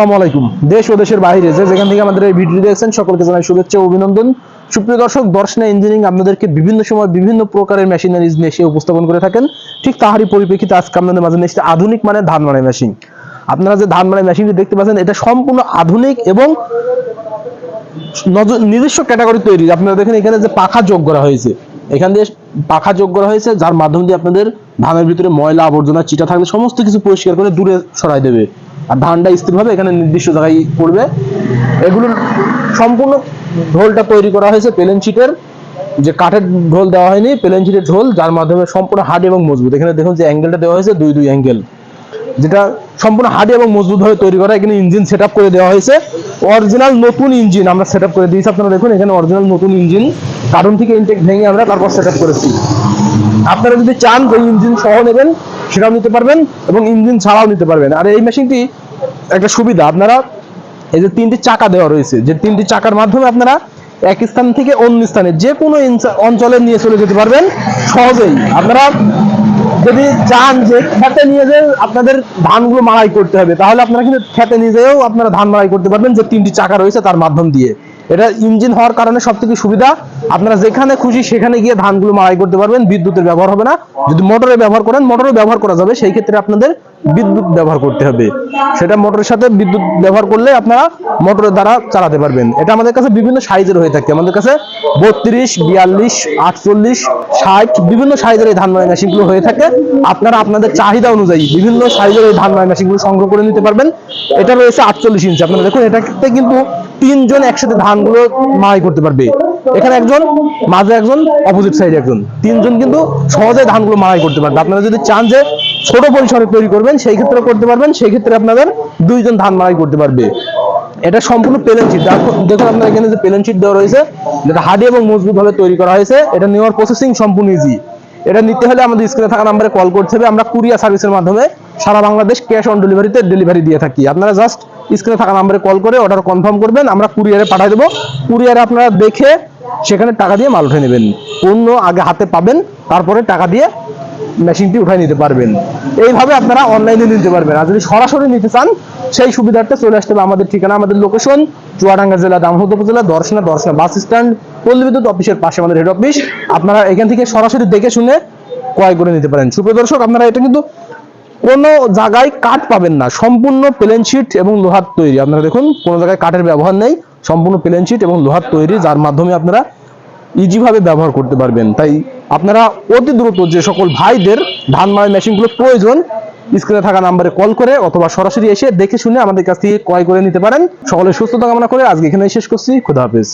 আসসালামু আলাইকুম। দেশ ও দেশের বাইরে যে যেখান থেকে আমাদের এই ভিডিও দেখছেন, সকলকে জানাই শুভেচ্ছা অভিনন্দন। সুপ্রিয় দর্শক, দর্শনা ইঞ্জিনিয়ারিং আপনাদেরকে বিভিন্ন সময় বিভিন্ন প্রকারের মেশিনারিজ নিয়ে এসে উপস্থাপন করে থাকেন। ঠিক তাহারই পরিপ্রেক্ষিতে আজকে আপনাদের মাঝে নিয়ে আধুনিক মানের ধান মারাই মেশিন আপনারা যে ধান মারাই মেশিনটি দেখতে পাচ্ছেন, এটা সম্পূর্ণ আধুনিক এবং নজ- নিজস্ব ক্যাটাগরি তৈরি। আপনারা দেখেন এখানে যে পাখা যোগ করা হয়েছে। এখান দিয়ে পাখা যোগ করা হয়েছে, যার মাধ্যম দিয়ে আপনাদের ধানের ভিতরে ময়লা আবর্জনা, চিটা থাকলে সমস্ত কিছু পরিষ্কার করে দূরে সরাই দেবে। আর ধানটা স্থিরভাবে এখানে নির্দিষ্ট জায়গায় পড়বে। এগুলোর সম্পূর্ণ ঢোলটা তৈরি করা হয়েছে, প্লেন শিটের যে কাঠের ঢোল দেওয়া হয়নি, প্লেন শিটের ঢোল, যার মাধ্যমে সম্পূর্ণ হার্ড এবং মজবুত। এখানে দেখুন যে অ্যাঙ্গেলটা দেওয়া হয়েছে, দুই দুই অ্যাঙ্গেল যেটা সম্পূর্ণ হার্ড এবং মজবুত ভাবে তৈরি করা, এখানে ইঞ্জিন সেট করে দেওয়া হয়েছে। অরিজিনাল নতুন ইঞ্জিন আমরা সেট করে দিয়েছি, আপনারা দেখুন এখানে অরিজিনাল নতুন ইঞ্জিন কার্টুন থেকে ইনটেক ভেঙে আমরা তারপর সেট করেছি। আপনারা যদি চান যে ইঞ্জিন সহ নেবেন, সেটাও নিতে পারবেন এবং ইঞ্জিন ছাড়াও নিতে পারবেন। আর এই মেশিনটি একটা সুবিধা, আপনারা এই যে তিনটি চাকা দেওয়া রয়েছে, যে তিনটি চাকার মাধ্যমে আপনারা এক স্থান থেকে অন্য স্থানে যে কোনো অঞ্চলে নিয়ে চলে যেতে পারবেন সহজেই। আপনারা যদি চান যে খেতে নিয়ে যে আপনাদের ধানগুলো মাড়াই করতে হবে, তাহলে আপনারা কিন্তু খেতে নিয়ে যেয়েও আপনারা ধান মাড়াই করতে পারবেন যে তিনটি চাকা রয়েছে তার মাধ্যম দিয়ে। এটা ইঞ্জিন হওয়ার কারণে সব থেকে সুবিধা। আপনারা যেখানে খুশি সেখানে গিয়ে ধানগুলো মাড়াই করতে পারবেন, বিদ্যুতের ব্যবহার হবে না। যদি মোটরে ব্যবহার করেন মোটরে ব্যবহার করা যাবে, সেই ক্ষেত্রে আপনাদের বিদ্যুৎ ব্যবহার করতে হবে। সেটা মোটরের সাথে বিদ্যুৎ ব্যবহার করলে আপনারা মোটরের দ্বারা চালাতে পারবেন। এটা আমাদের কাছে বিভিন্ন সাইজের হয়ে থাকে। আমাদের কাছে বত্রিশ, বিয়াল্লিশ, আটচল্লিশ, ষাট বিভিন্ন সাইজের এই ধান মারাই মেশিনগুলো হয়ে থাকে। আপনারা আপনাদের চাহিদা অনুযায়ী বিভিন্ন সাইজের এই ধান মারাই মেশিনগুলো সংগ্রহ করে নিতে পারবেন। এটা রয়েছে আটচল্লিশ ইঞ্চি। আপনারা দেখুন, এটাতে কিন্তু তিনজন একসাথে ধানগুলো মারাই করতে পারবে। এখানে একজন, মাঝে একজন অপোজিট সাইডে একজন। তিনজন কিন্তু সহজে ধানগুলো মারাই করতে পারবে। আপনারা যদি চান যে ছোট পরিসরে তৈরি করবেন, সেই ক্ষেত্রে করতে পারবেন, সেই ক্ষেত্রে আপনাদের দুইজন ধান মারাই করতে পারবে। এটা সম্পূর্ণ প্লেন শিট। দেখুন আপনার এখানে যে প্লেন শিট দেওয়া রয়েছে, যেটা হার্ডি এবং মজবুত ভাবে তৈরি করা হয়েছে, এটা নেওয়ার প্রসেসিং সম্পূর্ণ ইজি এটা নিতে হলে আমাদের স্ক্রিনে থাকা নাম্বারে কল করতে হবে। আমরা কুরিয়ার সার্ভিসের মাধ্যমে সারা বাংলাদেশ ক্যাশ অন ডেলিভারিতে ডেলিভারি দিয়ে থাকি। আপনারা জাস্ট স্ক্রিনে থাকা নাম্বারে কল করে অর্ডার কনফার্ম করবেন, আমরা কুরিয়ারে পাঠিয়ে দেবো। কুরিয়ারে আপনারা দেখে সেখানে টাকা দিয়ে মাল উঠে নেবেন। পণ্য আগে হাতে পাবেন, তারপরে টাকা দিয়ে মেশিনটি উঠাই নিতে পারবেন। এইভাবে আপনারা অনলাইনে নিতে পারবেন। আর যদি সরাসরি নিতে চান, সেই সুবিধাটা চলে আসতে হবে আমাদের ঠিকানা, আমাদের লোকেশন চুয়াডাঙ্গা জেলা দামোদর উপজেলা, দর্শনা দর্শনা বাস স্ট্যান্ড পল্লী বিদ্যুৎ অফিসের পাশে আমাদের হেড অফিস আপনারা এখান থেকে সরাসরি দেখে শুনে ক্রয় করে নিতে পারেন। সুপ্রিয় দর্শক, আপনারা এটা কিন্তু কোনো জায়গায় কাঠ পাবেন না। সম্পূর্ণ প্লেন শিট এবং লোহার তৈরি। আপনারা দেখুন, কোনো জায়গায় কাঠের ব্যবহার নেই। সম্পূর্ণ প্লেন শিট এবং লোহার তৈরি, যার মাধ্যমে আপনারা ইজিভাবে ব্যবহার করতে পারবেন। তাই আপনারা অতি দ্রুত যে সকল ভাইদের ধান মারাই মেশিনগুলো প্রয়োজন স্ক্রিনে থাকা নাম্বারে কল করে অথবা সরাসরি এসে দেখে শুনে আমাদের কাছ থেকে ক্রয় করে নিতে পারেন। সকলের সুস্থতা কামনা করে আজকে এখানে শেষ করছি। খুদা হাফেজ।